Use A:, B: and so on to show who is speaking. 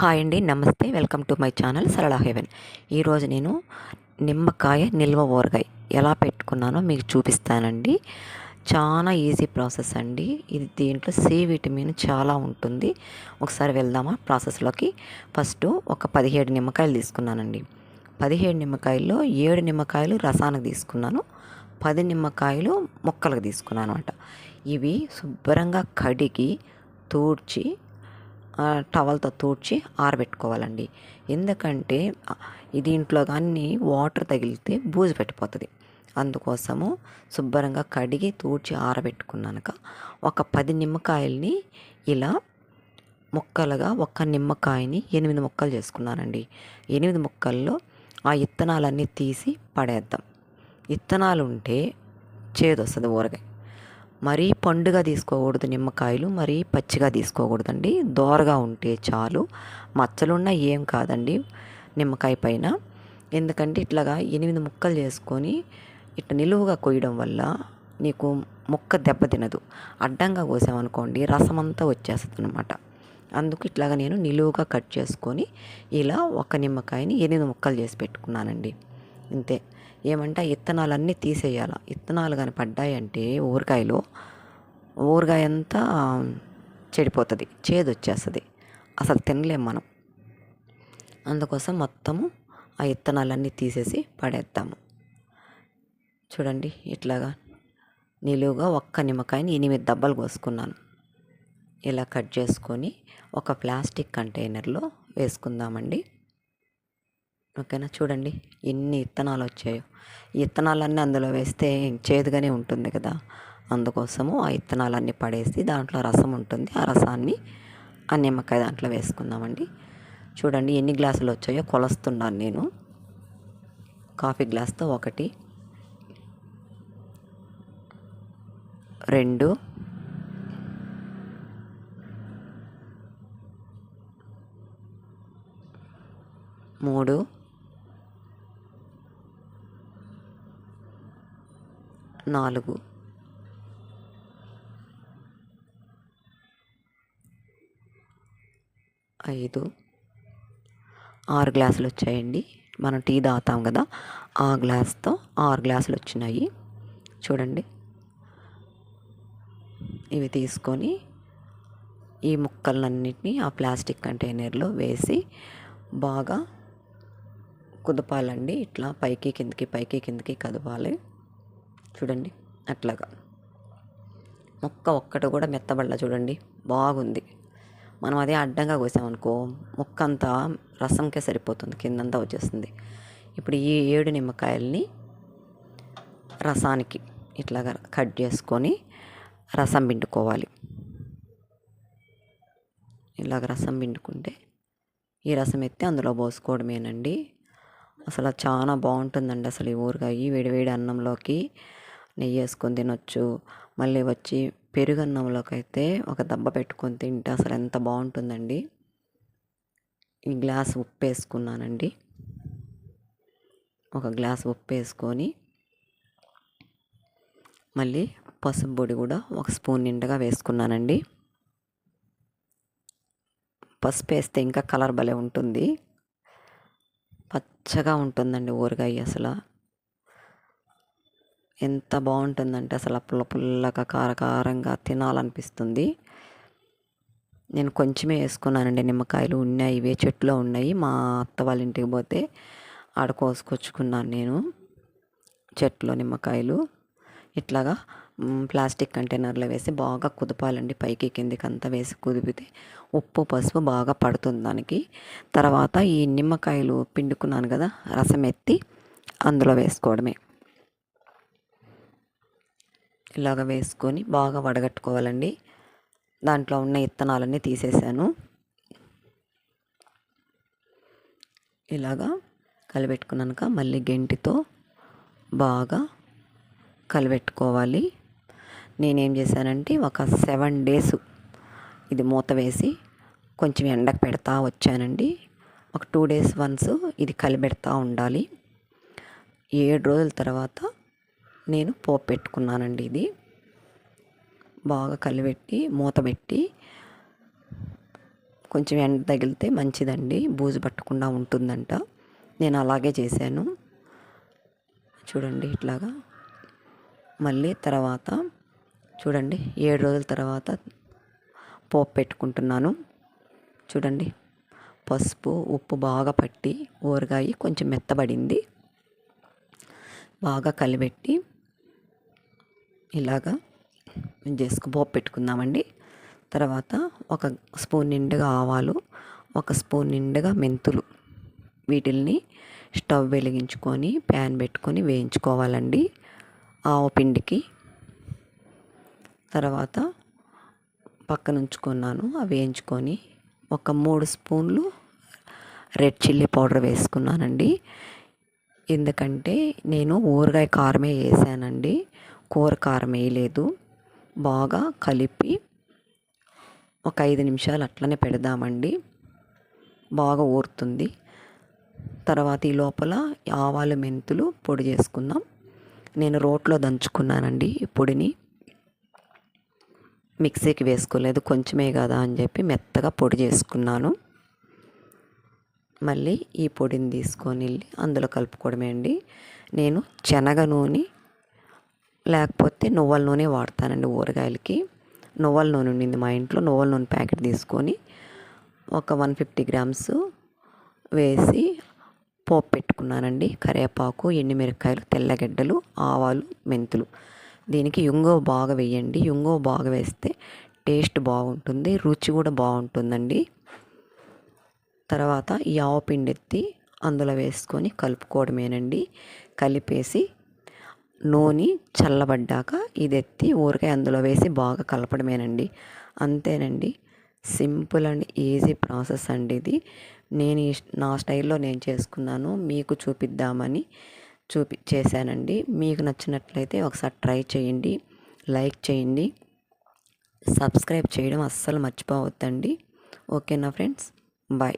A: Hi అండి నమస్తే. Welcome to my channel Sarala heaven. ఈరోజు నేను నిమ్మకాయ నిల్వ ఊరగాయ ఎలా పెట్టుకున్నానో మీకు చూపిస్తానండి. చాలా ఈజీ ప్రాసెస్ అండి. ఇది దీంట్లో సి విటమిన్ చాలా ఉంటుంది. ఒకసారి వెళ్దామా ప్రాసెస్లోకి. ఫస్ట్ ఒక పదిహేడు నిమ్మకాయలు తీసుకున్నానండి. పదిహేడు నిమ్మకాయల్లో ఏడు నిమ్మకాయలు రసానికి తీసుకున్నాను. పది నిమ్మకాయలు మొక్కలకు తీసుకున్నాను అనమాట ఇవి శుభ్రంగా కడిగి తూడ్చి టవల్తో తూడ్చి ఆరబెట్టుకోవాలండి. ఎందుకంటే దీంట్లో కానీ వాటర్ తగిలితే బూజు పెట్టిపోతుంది. అందుకోసము శుభ్రంగా కడిగి తూడ్చి ఆరబెట్టుకున్నాక ఒక పది నిమ్మకాయల్ని ఇలా ముక్కలుగా ఒక నిమ్మకాయని ఎనిమిది ముక్కలు చేసుకున్నానండి. ఎనిమిది ముక్కల్లో ఆ ఇత్తనాలన్నీ తీసి పడేద్దాం. ఇత్తనాలు ఉంటే చేదొస్తుంది ఊరగాయ. మరీ పండుగా తీసుకోకూడదు నిమ్మకాయలు మరీ పచ్చిగా తీసుకోకూడదండి. దోరగా ఉంటే చాలు. మచ్చలున్నా ఏం కాదండి నిమ్మకాయ పైన. ఎందుకంటే ఇట్లాగా ఎనిమిది ముక్కలు చేసుకొని ఇట్లా నిలువుగా కొయ్యడం వల్ల నీకు ముక్క దెబ్బ తినదు. అడ్డంగా కోసామనుకోండి రసం అంతా వచ్చేస్తుంది అనమాట అందుకు ఇట్లాగా నేను నిలువుగా కట్ చేసుకొని ఇలా ఒక నిమ్మకాయని ఎనిమిది ముక్కలు చేసి పెట్టుకున్నానండి. ఇంతే. ఏమంటే ఆ ఇత్తనాలన్నీ తీసేయాలి. ఇత్తనాలు కానీ పడ్డాయంటే ఊరగాయలో ఊరగాయ అంతా చెడిపోతుంది చేదు వచ్చేస్తుంది అసలు తినలేం మనం. అందుకోసం మొత్తము ఆ ఇత్తనాలన్నీ తీసేసి పడేద్దాము. చూడండి ఇట్లాగా నిలువుగా ఒక్క నిమ్మకాయని ఎనిమిది దెబ్బలు కోసుకున్నాను. ఇలా కట్ చేసుకొని ఒక ప్లాస్టిక్ కంటైనర్లో వేసుకుందామండి. ఓకేనా? చూడండి ఎన్ని ఇత్తనాలు వచ్చాయో. ఈ ఇత్తనాలన్నీ అందులో వేస్తే చేదుగానే ఉంటుంది కదా. అందుకోసము ఆ ఇత్తనాలన్నీ పడేసి దాంట్లో రసం ఉంటుంది. ఆ రసాన్ని ఆ నిమ్మకాయ దాంట్లో వేసుకుందామండి. చూడండి ఎన్ని గ్లాసులు వచ్చాయో కొలుస్తున్నాను నేను. కాఫీ గ్లాస్తో ఒకటి రెండు మూడు నాలుగు. ఐదు. ఆరు గ్లాసులు వచ్చాయండి మనం టీ తాగుతాం కదా ఆ గ్లాస్తో ఆరు గ్లాసులు వచ్చినాయి చూడండి. ఇవి తీసుకొని ఈ ముక్కలన్నింటినీ ఆ ప్లాస్టిక్ కంటైనర్లో వేసి బాగా కుదపాలండి. ఇట్లా పైకి కిందకి పైకి కిందకి కదపాలి. చూడండి అట్లాగా. మొక్క ఒక్కటి కూడా మెత్తబడలా చూడండి బాగుంది. మనం అదే అడ్డంగా కోసామనుకో మొక్క అంతా రసంకే సరిపోతుంది కిందంతా వచ్చేస్తుంది. ఇప్పుడు ఈ ఏడు నిమ్మకాయల్ని రసానికి ఇట్లాగా కట్ చేసుకొని రసం పిండుకోవాలి. ఇలాగ రసం పిండుకుంటే ఈ రసం ఎత్తి అందులో పోసుకోవడమేనండి. అసలు చాలా బాగుంటుందండి అసలు ఈ ఊరగాయ వేడి వేడి అన్నంలోకి నెయ్యి వేసుకొని తినొచ్చు. మళ్ళీ వచ్చి పెరుగన్నంలోకి అయితే ఒక దెబ్బ పెట్టుకొని తింటే అసలు ఎంత బాగుంటుందండి. ఈ గ్లాస్ ఉప్పు వేసుకున్నానండి. ఒక గ్లాస్ ఉప్పు వేసుకొని మళ్ళీ పసుపు పొడి కూడా ఒక స్పూన్ నిండుగా వేసుకున్నానండి. పసుపు వేస్తే ఇంకా కలర్ భలే ఉంటుంది. పచ్చగా ఉంటుందండి ఊరగాయ అసలు. ఎంత బాగుంటుందంటే అసలు పుల్ల పుల్లగా కారకారంగా తినాలనిపిస్తుంది. నేను కొంచెమే వేసుకున్నానండి. నిమ్మకాయలు ఉన్నాయి ఇవే చెట్లో ఉన్నాయి. మా అత్త వాళ్ళ ఇంటికి పోతే ఆడ కోసుకొచ్చుకున్నాను నేను చెట్లో నిమ్మకాయలు. ఇట్లాగా ప్లాస్టిక్ కంటైనర్లో వేసి బాగా కుదపాలండి. పైకి కిందికి అంతా వేసి కుదిపితే ఉప్పు పసుపు బాగా పడుతుంది దానికి. తర్వాత ఈ నిమ్మకాయలు పిండుకున్నాను కదా రసం ఎత్తి అందులో వేసుకోవడమే. ఇలాగ వేసుకొని బాగా వడగట్టుకోవాలండి. దాంట్లో ఉన్న ఇత్తనాలన్నీ తీసేసాను. ఇలాగా కలిపెట్టుకున్నాక మళ్ళీ గెంటితో బాగా కలిపెట్టుకోవాలి. నేనేం చేశానంటే ఒక సెవెన్ డేస్ ఇది మూత వేసి కొంచెం ఎండకు పెడతా వచ్చానండి. ఒక టూ డేస్ వన్స్ ఇది కలిపెడతా ఉండాలి. ఏడు రోజుల తర్వాత నేను పోపు పెట్టుకున్నానండి ఇది. బాగా కలిపెట్టి మూత పెట్టి కొంచెం ఎండ తగిలితే మంచిదండి. బూజు పట్టకుండా ఉంటుందంట. నేను అలాగే చేశాను. చూడండి ఇట్లాగా. మళ్ళీ తర్వాత చూడండి ఏడు రోజుల తర్వాత పోపు పెట్టుకుంటున్నాను. చూడండి పసుపు ఉప్పు బాగా పట్టి ఊరగాయి కొంచెం మెత్తబడింది. బాగా కలిపెట్టి ఇలాగా చేసుకు పోపు పెట్టుకుందామండి. తర్వాత ఒక స్పూన్ నిండుగా ఆవాలు ఒక స్పూన్ నిండుగా మెంతులు. వీటిల్ని స్టవ్ వెలిగించుకొని ప్యాన్ పెట్టుకొని వేయించుకోవాలండి ఆవు పిండికి. తర్వాత పక్కన ఉంచుకున్నాను అవి వేయించుకొని ఒక మూడు స్పూన్లు రెడ్ చిల్లీ పౌడర్ వేసుకున్నానండి. ఎందుకంటే నేను ఊరగాయ కారమే వేసానండి. కూర కారం వేయలేదు. బాగా కలిపి ఒక ఐదు నిమిషాలు అట్లనే పెడదామండి. బాగా ఊరుతుంది. తర్వాత ఈ లోపల ఆవాలు మెంతులు పొడి చేసుకుందాం. నేను రోట్లో దంచుకున్నానండి ఈ పొడిని. మిక్సీకి వేసుకోలేదు. కొంచెమే కదా అని చెప్పి మెత్తగా పొడి చేసుకున్నాను. మళ్ళీ ఈ పొడిని తీసుకొని వెళ్ళి అందులో కలుపుకోవడమే అండి. నేను శనగ నూనె లేకపోతే నువ్వుల నూనె వాడతానండి ఊరగాయలకి. నువ్వుల నూనె ఉండింది మా ఇంట్లో నువ్వుల నూనె ప్యాకెట్ తీసుకొని ఒక వన్ ఫిఫ్టీ గ్రామ్స్ వేసి పోపు పెట్టుకున్నానండి. కరివేపాకు ఎండుమిరపకాయలు తెల్లగడ్డలు ఆవాలు మెంతులు. దీనికి యుంగో బాగా వేయండి. యుంగో బాగా వేస్తే టేస్ట్ బాగుంటుంది రుచి కూడా బాగుంటుందండి. తర్వాత ఈ ఆవు పిండి ఎత్తి అందులో వేసుకొని కలుపుకోవడమేనండి. కలిపేసి నూనె చల్లబడ్డాక ఇది ఎత్తి ఊరికాయ అందులో వేసి బాగా కలపడమేనండి. అంతేనండి. సింపుల్ అండ్ ఈజీ ప్రాసెస్ అండి ఇది. నేను నా స్టైల్లో నేను చేసుకున్నాను. మీకు చూపిద్దామని చూపి చేశానండి. మీకు నచ్చినట్లయితే ఒకసారి ట్రై చేయండి. లైక్ చేయండి. సబ్స్క్రైబ్ చేయడం అస్సలు మర్చిపోవద్దండి. ఓకేనా ఫ్రెండ్స్? బాయ్.